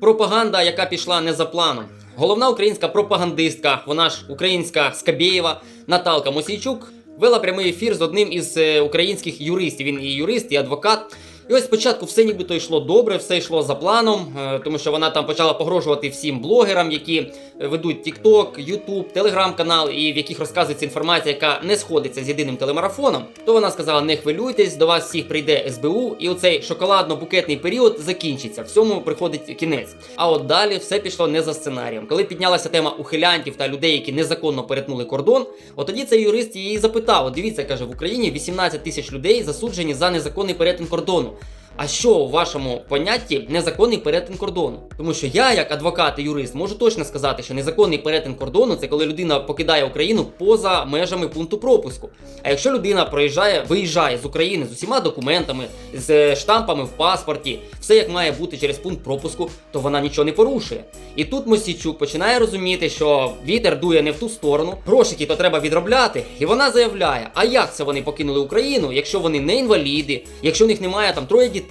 пропаганда, яка пішла не за планом. Головна українська пропагандистка, вона ж українська Скабєєва, Наталка Мосійчук, вела прямий ефір з одним із е, українських юристів. Він і юрист, і адвокат. І ось спочатку все нібито йшло добре, все йшло за планом, е, тому що вона там почала погрожувати всім блогерам, які ведуть TikTok, YouTube, телеграм-канал, і в яких розказується інформація, яка не сходиться з єдиним телемарафоном. То вона сказала: не хвилюйтесь, до вас всіх прийде СБУ, і оцей шоколадно-букетний період закінчиться. Всьому приходить кінець. А от далі все пішло не за сценарієм. Коли піднялася тема ухилянтів та людей, які незаконно перетнули кордон, от тоді цей юрист її запитав: дивіться, каже, в Україні 18 тисяч людей засуджені за незаконний перетин кордону. А що у вашому понятті незаконний перетин кордону? Тому що я, як адвокат і юрист, можу точно сказати, що незаконний перетин кордону це коли людина покидає Україну поза межами пункту пропуску. А якщо людина проїжджає, виїжджає з України з усіма документами, з е, штампами в паспорті, все як має бути через пункт пропуску, то вона нічого не порушує. І тут Мосійчук починає розуміти, що вітер дує не в ту сторону, грошики то треба відробляти. І вона заявляє: а як це вони покинули Україну, якщо вони не інваліди, якщо в них немає там троє дітей?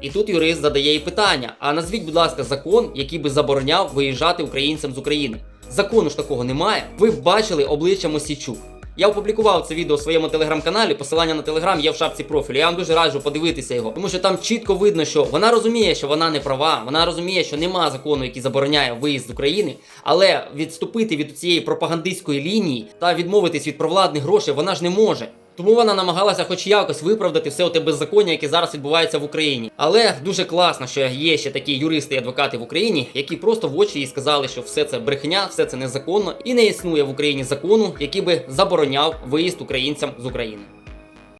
І тут юрист задає їй питання: а назвіть, будь ласка, закон, який би забороняв виїжджати українцям з України. Закону ж такого немає. Ви бачили обличчя Мосійчук. Я опублікував це відео у своєму телеграм-каналі. Посилання на телеграм є в шапці профілю. Я вам дуже раджу подивитися його, тому що там чітко видно, що вона розуміє, що вона не права. Вона розуміє, що нема закону, який забороняє виїзд з України, але відступити від цієї пропагандистської лінії та відмовитись від провладних грошей вона ж не може. Тому вона намагалася хоч якось виправдати все те беззаконня, яке зараз відбувається в Україні. Але дуже класно, що є ще такі юристи і адвокати в Україні, які просто в очі їй сказали, що все це брехня, все це незаконно і не існує в Україні закону, який би забороняв виїзд українцям з України.